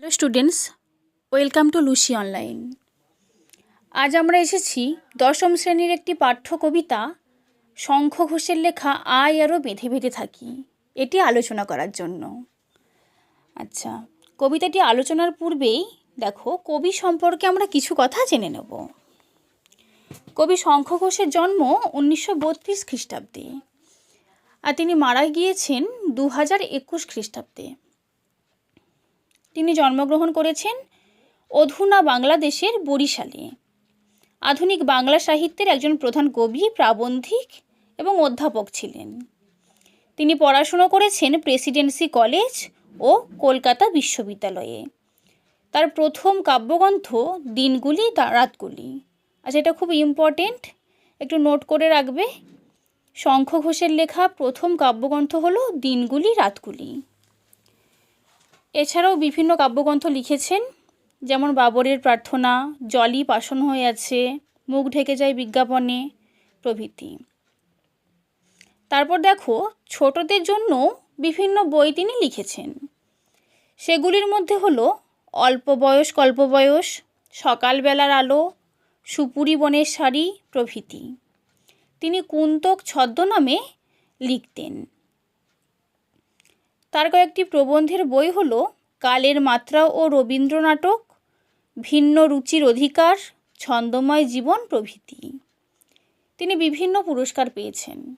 Hello students welcome to Lucy online আজ আমরা এসেছি দশম শ্রেণির একটি পাঠ্য কবিতা শঙ্খ ঘোষের লেখা আয় আরও বেঁধে বেঁধে থাকি, এটি আলোচনা করার জন্য। আচ্ছা কবিতাটি আলোচনার পূর্বেই দেখো, কবি সম্পর্কে আমরা কিছু কথা জেনে নেব। কবি শঙ্খ ঘোষের জন্ম উনিশশো বত্রিশ খ্রিস্টাব্দে আর তিনি মারা গিয়েছেন দু হাজার একুশ খ্রিস্টাব্দে। তিনি জন্মগ্রহণ করেছেন অধুনা বাংলাদেশের বরিশালে। আধুনিক বাংলা সাহিত্যের একজন প্রধান কবি, প্রাবন্ধিক এবং অধ্যাপক ছিলেন। তিনি পড়াশুনো করেছেন প্রেসিডেন্সি কলেজ ও কলকাতা বিশ্ববিদ্যালয়ে। তার প্রথম কাব্যগ্রন্থ দিনগুলি রাতগুলি। আচ্ছা এটা খুব ইম্পর্টেন্ট একটু নোট করে রাখবে। শঙ্খ ঘোষের লেখা প্রথম কাব্যগ্রন্থ হলো দিনগুলি, রাতগুলি। এছাড়াও বিভিন্ন কাব্যগ্রন্থ লিখেছেন, যেমন বাবরের প্রার্থনা, জলই পাষণ হয়ে আছে, মুখ ঢেকে যায় বিজ্ঞাপনে, প্রভৃতি। তারপর দেখো, ছোটদের জন্য বিভিন্ন বই তিনি লিখেছেন। সেগুলির মধ্যে হলো, অল্প বয়স, কল্প বয়স, সকালবেলার আলো, সুপুরি বনের শাড়ি, প্রভৃতি। তিনি কুন্তক ছদ্মনামে লিখতেন। তার কয়েকটি প্রবন্ধের বই হল কালের মাত্রা ও রবীন্দ্র নাটক, ভিন্ন রুচির অধিকার, ছন্দময় জীবন প্রভৃতি। তিনি বিভিন্ন পুরস্কার পেয়েছেন।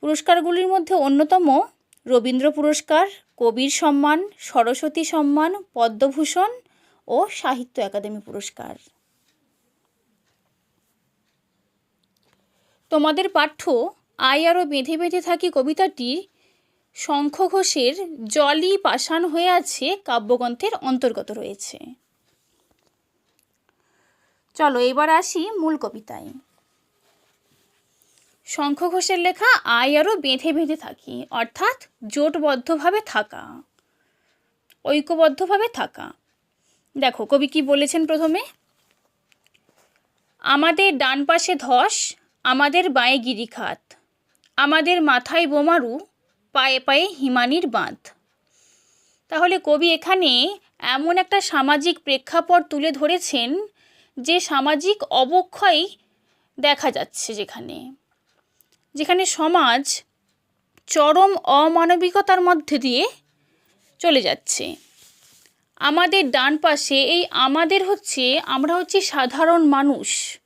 পুরস্কারগুলির মধ্যে অন্যতম রবীন্দ্র পুরস্কার, কবির সম্মান, সরস্বতী সম্মান, পদ্মভূষণ ও সাহিত্য একাডেমি পুরস্কার। তোমাদের পাঠ্য আয় আরও বেঁধে বেঁধে থাকি কবিতাটি শঙ্খ ঘোষের জলই পাষাণ হয়ে আছে কাব্যগ্রন্থের অন্তর্গত রয়েছে। চলো, এবার আসি মূল কবিতায়। শঙ্খ ঘোষের লেখা, আয় আরও বেঁধে বেঁধে থাকি, অর্থাৎ জোটবদ্ধভাবে থাকা, ঐক্যবদ্ধভাবে থাকা। দেখো, কবি কি বলেছেন প্রথমে? আমাদের ডান পাশে ধস, আমাদের বাঁয়ে গিরিখাত, আমাদের মাথায় বোমারু পায়ে পায়ে হিমানির বাঁধ। তাহলে কবি এখানে এমন একটা সামাজিক প্রেক্ষাপট তুলে ধরেছেন যে সামাজিক অবক্ষয় দেখা যাচ্ছে যেখানে। যেখানে সমাজ চরম অমানবিকতার মধ্যে দিয়ে চলে যাচ্ছে। আমাদের ডান পাশে এই আমাদের হচ্ছে, আমরা হচ্ছে সাধারণ মানুষ।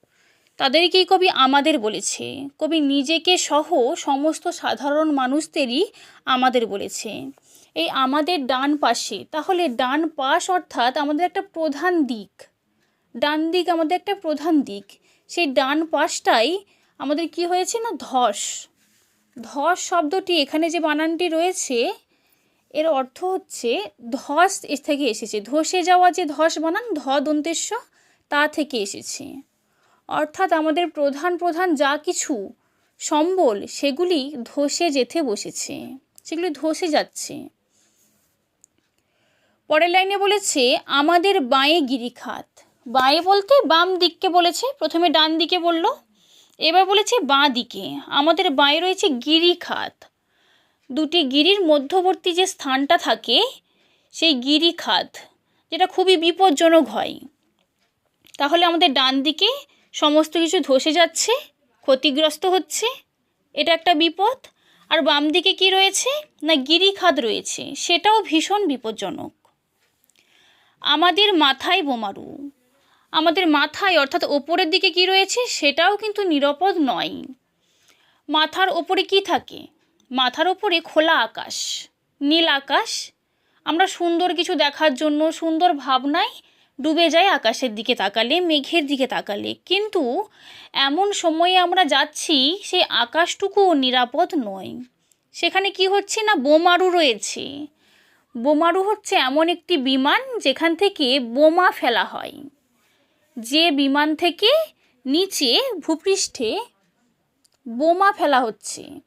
তাদেরকেই কবি আমাদের বলেছে। কবি নিজেকে সহ সমস্ত সাধারণ মানুষদেরই আমাদের বলেছে। এই আমাদের ডান পাশে, তাহলে ডান পাশ অর্থাৎ আমাদের একটা প্রধান দিক। ডান দিক আমাদের একটা প্রধান দিক। সেই ডান পাশটাই আমাদের কি হয়েছে না? ধস। ধস শব্দটি এখানে যে বানানটি রয়েছে, এর অর্থ হচ্ছে ধস থেকে এসেছে। ধসে যাওয়া যে ধস বানান, ধ দন্তেশ্ব, তা থেকে এসেছে। অর্থাৎ আমাদের প্রধান প্রধান যা কিছু সম্বল, সেগুলি ধসে যেতে বসেছে, সেগুলি ধসে যাচ্ছে। পরের লাইনে বলেছে, আমাদের বাঁয়ে গিরিখাত। বাঁয়ে বলতে বাম দিককে বলেছে, প্রথমে ডান দিকে বলল। এবার বলেছে বাঁ দিকে, আমাদের বাঁয়ে রয়েছে গিরিখাত। দুটি গিরির মধ্যবর্তী যে স্থানটা থাকে, সেই গিরিখাত, যেটা খুবই বিপজ্জনক হয়। তাহলে আমাদের ডান দিকে সমস্ত কিছু ধসে যাচ্ছে, ক্ষতিগ্রস্ত হচ্ছে, এটা একটা বিপদ। আর বাম দিকে কি রয়েছে? না, গিরিখাত রয়েছে। সেটাও ভীষণ বিপজ্জনক। আমাদের মাথায় বোমারু। আমাদের মাথায়, অর্থাৎ ওপরের দিকে কি রয়েছে? সেটাও কিন্তু নিরাপদ নয়। মাথার ওপরে কি থাকে? মাথার ওপরে খোলা আকাশ, নীল আকাশ। আমরা সুন্দর কিছু দেখার জন্য, সুন্দর ভাবনায় ডুবে যায় আকাশের দিকে তাকালে, মেঘের দিকে তাকালে। কিন্তু এমন সময়ে আমরা যাচ্ছি, সেই আকাশটুকুও নিরাপদ নয়। সেখানে কি হচ্ছে না, বোমারু রয়েছে। বোমারু হচ্ছে এমন একটি বিমান যেখান থেকে বোমা ফেলা হয়। যে বিমান থেকে নিচে ভূপৃষ্ঠে বোমা ফেলা হচ্ছে।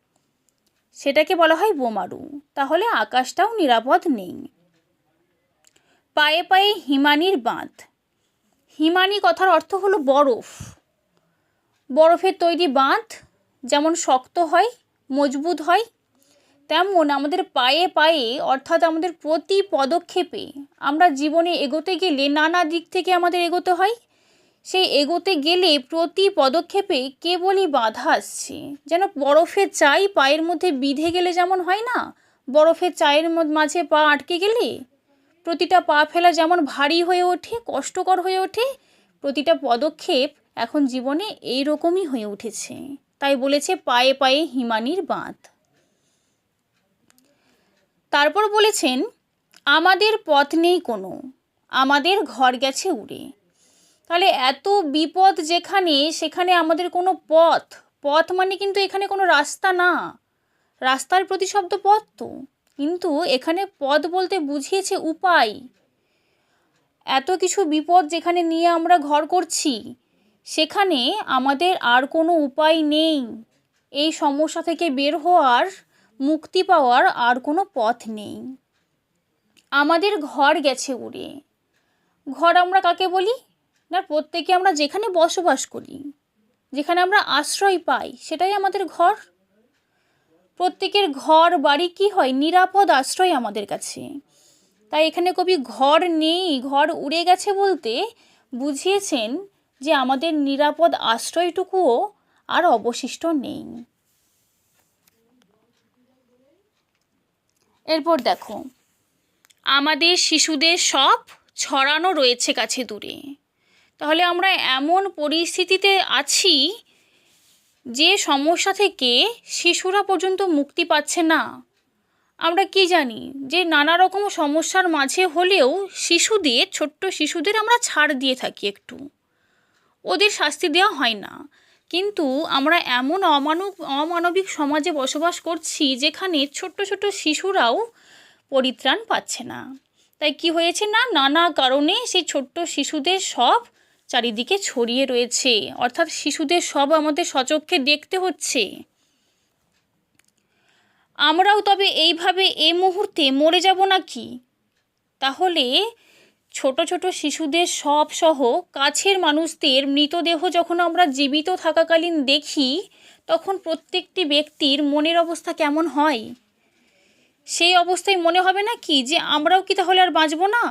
সেটাকে বলা হয় বোমারু। তাহলে আকাশটাও নিরাপদ নেই। পায়ে পায়ে হিমানির বাঁধ। হিমানি কথার অর্থ হলো বরফ। বরফের তৈরি বাঁধ যেমন শক্ত হয়, মজবুত হয়, তেমন আমাদের পায়ে পায়ে, অর্থাৎ আমাদের প্রতি পদক্ষেপে আমরা জীবনে এগোতে গেলে নানা দিক থেকে আমাদের এগোতে হয়। সেই এগোতে গেলে প্রতি পদক্ষেপে কেবলই বাধা আসছে। যেন বরফের চাই পায়ের মধ্যে বিঁধে গেলে যেমন হয় না, বরফের চায়ের মাঝে পা আটকে গেলে প্রতিটা পা ফেলা যেমন ভারী হয়ে ওঠে, কষ্টকর হয়ে ওঠে, প্রতিটা পদক্ষেপ এখন জীবনে এই রকমই হয়ে উঠেছে। তাই বলেছে পায়ে পায়ে হিমানির বাঁধ। তারপর বলেছেন, আমাদের পথ নেই কোনো, আমাদের ঘর গেছে উড়ে। তাহলে এত বিপদ যেখানে, সেখানে আমাদের কোনো পথ। পথ মানে কিন্তু এখানে কোনো রাস্তা না। রাস্তার প্রতিশব্দ পথ তো। কিন্তু এখানে পথ বলতে বুঝিয়েছে উপায়। এত কিছু বিপদ যেখানে নিয়ে আমরা ঘর করছি, সেখানে আমাদের আর কোনো উপায় নেই। এই সমস্যা থেকে বের হওয়ার, মুক্তি পাওয়ার আর কোনো পথ নেই। আমাদের ঘর গেছে উড়ে। ঘর আমরা কাকে বলি? না, প্রত্যেকে আমরা যেখানে বসবাস করি, যেখানে আমরা আশ্রয় পাই, সেটাই আমাদের ঘর। প্রত্যেকের ঘর, বাড়ি কি হয়? নিরাপদ আশ্রয় আমাদের কাছে। তাই এখানে কবি ঘর নেই, ঘর উড়ে গেছে বলতে বুঝিয়েছেন যে আমাদের নিরাপদ আশ্রয়টুকুও আর অবশিষ্ট নেই। এরপর দেখো, আমাদের শিশুদের সব ছড়ানো রয়েছে কাছে দূরে। তাহলে আমরা এমন পরিস্থিতিতে আছি যে সমস্যা থেকে শিশুরা পর্যন্ত মুক্তি পাচ্ছে না। আমরা কি জানি? যে নানা রকম সমস্যার মাঝে হলেও শিশুদের, ছোট্ট শিশুদের আমরা ছাড় দিয়ে থাকি একটু। ওদের শাস্তি দেওয়া হয় না। কিন্তু আমরা এমন অমানব অমানবিক সমাজে বসবাস করছি যেখানে ছোট্ট ছোট্ট শিশুরাও পরিত্রাণ পাচ্ছে না। তাই কি হয়েছে না? নানা কারণে সেই ছোট্ট শিশুদের সব চারিদিকে ছড়িয়ে রয়েছে। অর্থাৎ শিশুদের সব আমাদের সচক্ষে দেখতে হচ্ছে। আমরাও তবে এইভাবে এই মুহূর্তে মরে যাব নাকি? তাহলে ছোট ছোট শিশুদের সব সহ কাছের মানুষদের মৃতদেহ যখন আমরা জীবিত থাকাকালীন দেখি, তখন প্রত্যেকটি ব্যক্তির মনের অবস্থা কেমন হয়? সেই অবস্থায় মনে হবে না কি যে আমরাও কি তাহলে আর বাঁচব না?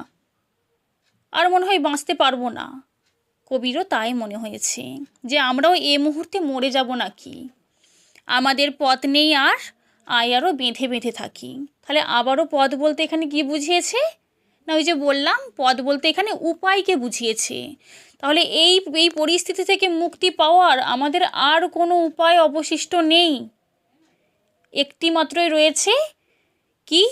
আর মনে হয় বাঁচতে পারব না। কবিরও তাই মনে হয়েছে যে আমরাও এ মুহূর্তে মরে যাব নাকি? আমাদের পথ নেই আর আয় আরও বেঁধে বেঁধে থাকি। তাহলে আবারও পথ বলতে এখানে কি বুঝিয়েছে? না, ওই যে বললাম, পথ বলতে এখানে উপায়কে বুঝিয়েছে। তাহলে এই এই পরিস্থিতি থেকে মুক্তি পাওয়ার আমাদের আর কোনো উপায় অবশিষ্ট নেই। একটি মাত্রই রয়েছে কি?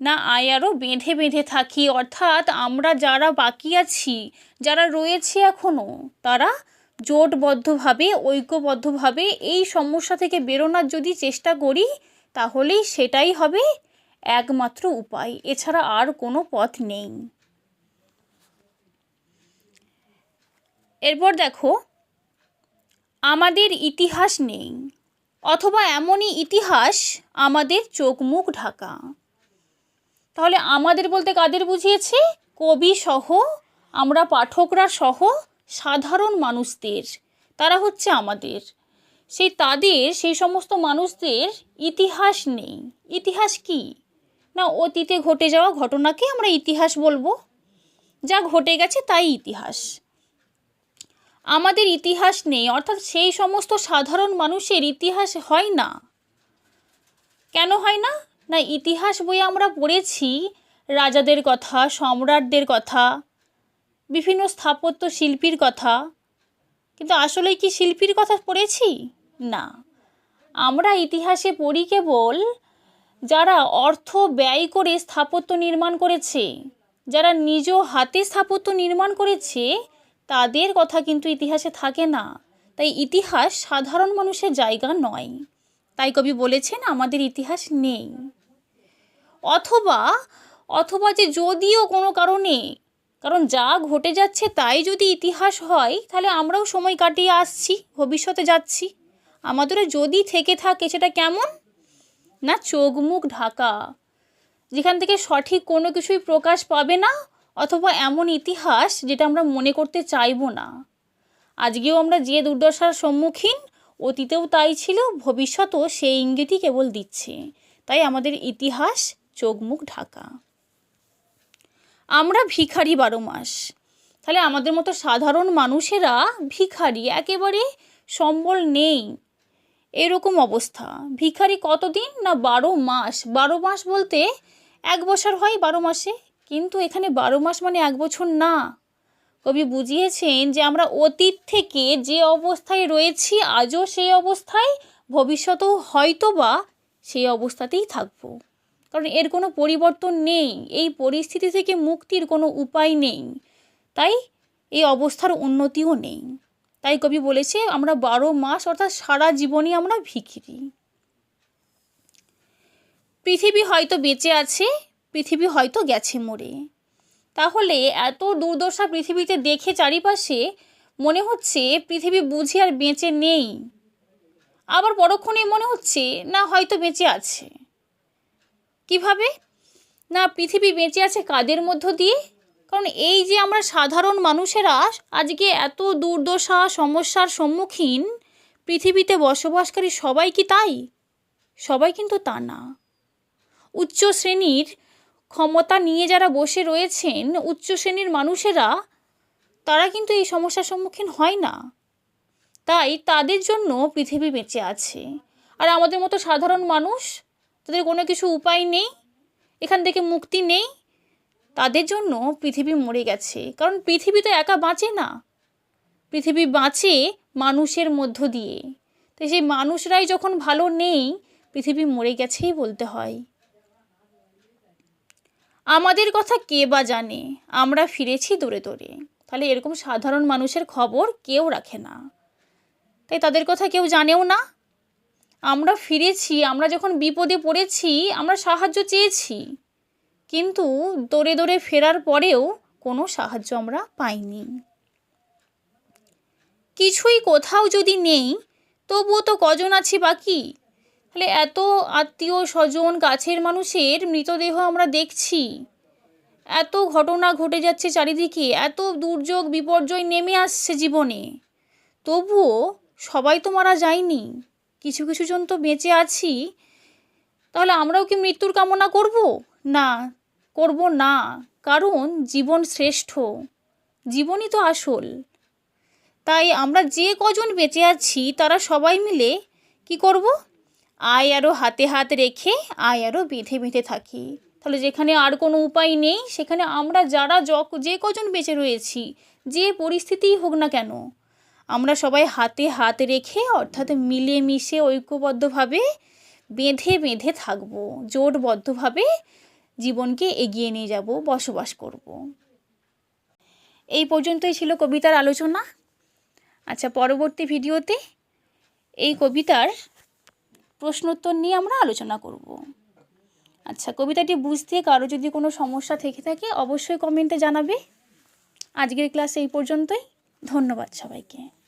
না আয় আরও বেঁধে বেঁধে থাকি, অর্থাৎ আমরা যারা বাকি আছি, যারা রয়েছে এখনও তারা জোটবদ্ধভাবে, ঐক্যবদ্ধভাবে এই সমস্যা থেকে বেরোনোর যদি চেষ্টা করি, তাহলেই সেটাই হবে একমাত্র উপায়। এছাড়া আর কোনো পথ নেই। এরপর দেখো, আমাদের ইতিহাস নেই, অথবা এমনই ইতিহাস আমাদের চোখ মুখ ঢাকা। তাহলে আমাদের বলতে কাদের বুঝিয়েছে? কবি সহ, আমরা পাঠকরা সহ সাধারণ মানুষদের। তারা হচ্ছে আমাদের। সেই তাদের, সেই সমস্ত মানুষদের ইতিহাস নেই। ইতিহাস কি? না, অতীতে ঘটে যাওয়া ঘটনাকে আমরা ইতিহাস বলব। যা ঘটে গেছে তাই ইতিহাস। আমাদের ইতিহাস নেই, অর্থাৎ সেই সমস্ত সাধারণ মানুষের ইতিহাস হয় না। কেন হয় না? না, ইতিহাস বইয়ে আমরা পড়েছি, রাজাদের কথা, সম্রাটদের কথা, বিভিন্ন স্থাপত্য শিল্পীর কথা। কিন্তু আসলে কি শিল্পীর কথা পড়েছি? না। আমরা ইতিহাসে পড়ি কেবল যারা অর্থ ব্যয় করে স্থাপত্য নির্মাণ করেছে, যারা নিজ হাতে স্থাপত্য নির্মাণ করেছে, তাদের কথা কিন্তু ইতিহাসে থাকে না। তাই ইতিহাস সাধারণ মানুষের জায়গা নয়। তাই কবি বলেছেন, আমাদের ইতিহাস নেই। অথবা অথবা যে যদিও কোনো কারণে, কারণ যা ঘটে যাচ্ছে তাই যদি ইতিহাস হয়, তাহলে আমরাও সময় কাটিয়ে আসছি, ভবিষ্যতে যাচ্ছি। আমাদেরও যদি থেকে থাকে সেটা কেমন? না চোখ মুখ ঢাকা, যেখান থেকে সঠিক কোনো কিছুই প্রকাশ পাবে না, অথবা এমন ইতিহাস যেটা আমরা মনে করতে চাইব না। আজকেও আমরা যে দুর্দশার সম্মুখীন, অতীতেও তাই ছিল, ভবিষ্যতও সেই ইঙ্গিতই কেবল দিচ্ছে। তাই আমাদের ইতিহাস চোখ মুখ ঢাকা। আমরা ভিখারি বারো মাস। তাহলে আমাদের মতো সাধারণ মানুষেরা ভিখারি, একেবারে সম্বল নেই। এরকম অবস্থা। ভিখারি কতদিন না বারো মাস? বারো মাস বলতে এক বছর হয় বারো মাসে। কিন্তু এখানে বারো মাস মানে এক বছর না। কবি বুঝিয়েছেন যে আমরা অতীত থেকে যে অবস্থায় রয়েছি, আজও সেই অবস্থায়, ভবিষ্যতেও হয়তো বা সেই অবস্থাতেই থাকব। কারণ এর কোনো পরিবর্তন নেই। এই পরিস্থিতি থেকে মুক্তির কোনো উপায় নেই। তাই এই অবস্থার উন্নতিও নেই। তাই কবি বলেছে, আমরা বারো মাস অর্থাৎ সারা জীবনই আমরা ভিখিরি। পৃথিবী হয়তো বেঁচে আছে, পৃথিবী হয়তো গেছে মরে। তাহলে এত দুর্দশা পৃথিবীতে দেখে চারিপাশে মনে হচ্ছে পৃথিবী বুঝি আর বেঁচে নেই। আবার পরক্ষণে মনে হচ্ছে, না, হয়তো বেঁচে আছে। কীভাবে? না, পৃথিবী বেঁচে আছে কাদের মধ্য দিয়ে? কারণ এই যে আমরা সাধারণ মানুষেরা আজকে এত দুর্দশা, সমস্যার সম্মুখীন, পৃথিবীতে বসবাসকারী সবাই কি তাই? সবাই কিন্তু তা না। উচ্চ শ্রেণির ক্ষমতা নিয়ে যারা বসে রয়েছেন, উচ্চ শ্রেণির মানুষেরা, তারা কিন্তু এই সমস্যার সম্মুখীন হয় না। তাই তাদের জন্য পৃথিবী বেঁচে আছে। আর আমাদের মতো সাধারণ মানুষ তাদের কোনো কিছু উপায় নেই, এখান থেকে মুক্তি নেই, তাদের জন্য পৃথিবী মরে গেছে। কারণ পৃথিবী তো একা বাঁচে না। পৃথিবী বাঁচে মানুষের মধ্য দিয়ে। তো সেই মানুষরাই যখন ভালো নেই, পৃথিবী মরে গেছেই বলতে হয়। আমাদের কথা কে বা জানে? আমরা ফিরেছি দূরে দূরে। তাহলে এরকম সাধারণ মানুষের খবর কেউ রাখে না। তাই তাদের কথা কেউ জানেও না। আমরা ফিরেছি, আমরা যখন বিপদে পড়েছি, আমরা সাহায্য চেয়েছি। কিন্তু দৌড়ে দৌড়ে ফেরার পরেও কোনো সাহায্য আমরা পাইনি। কিছুই কোথাও যদি নেই, তবুও তো কজন আছি বাকি? তাহলে এত আত্মীয় স্বজন, কাছের মানুষের মৃতদেহ আমরা দেখছি। এত ঘটনা ঘটে যাচ্ছে চারিদিকে, এত দুর্যোগ, বিপর্যয় নেমে আসছে জীবনে। তবুও সবাই তো মারা যায়নি। কিছু কিছু জন তো বেঁচে আছি। তাহলে আমরাও কি মৃত্যুর কামনা করব? না করব না। কারণ জীবন শ্রেষ্ঠ। জীবনই তো আসল। তাই আমরা যে কজন বেঁচে আছি, তারা সবাই মিলে কি করব? আয় আরও হাতে হাত রেখে আয় আরও বেঁধে বেঁধে থাকি। তাহলে যেখানে আর কোনো উপায় নেই, সেখানে আমরা যারা যে কজন বেঁচে রয়েছি, যে পরিস্থিতিই হোক না কেন আমরা সবাই হাতে হাত রেখে, অর্থাৎ মিলেমিশে ঐক্যবদ্ধভাবে বেঁধে বেঁধে থাকব, জোটবদ্ধভাবে জীবনকে এগিয়ে নিয়ে যাব, বসবাস করব। এই পর্যন্তই ছিল কবিতার আলোচনা। আচ্ছা পরবর্তী ভিডিওতে এই কবিতার প্রশ্নোত্তর নিয়ে আমরা আলোচনা করব। আচ্ছা কবিতাটি বুঝতে কারও যদি কোনো সমস্যা থেকে থাকে, অবশ্যই কমেন্টে জানাবে। আজকের ক্লাস এই পর্যন্তই। ধন্যবাদ সবাইকে।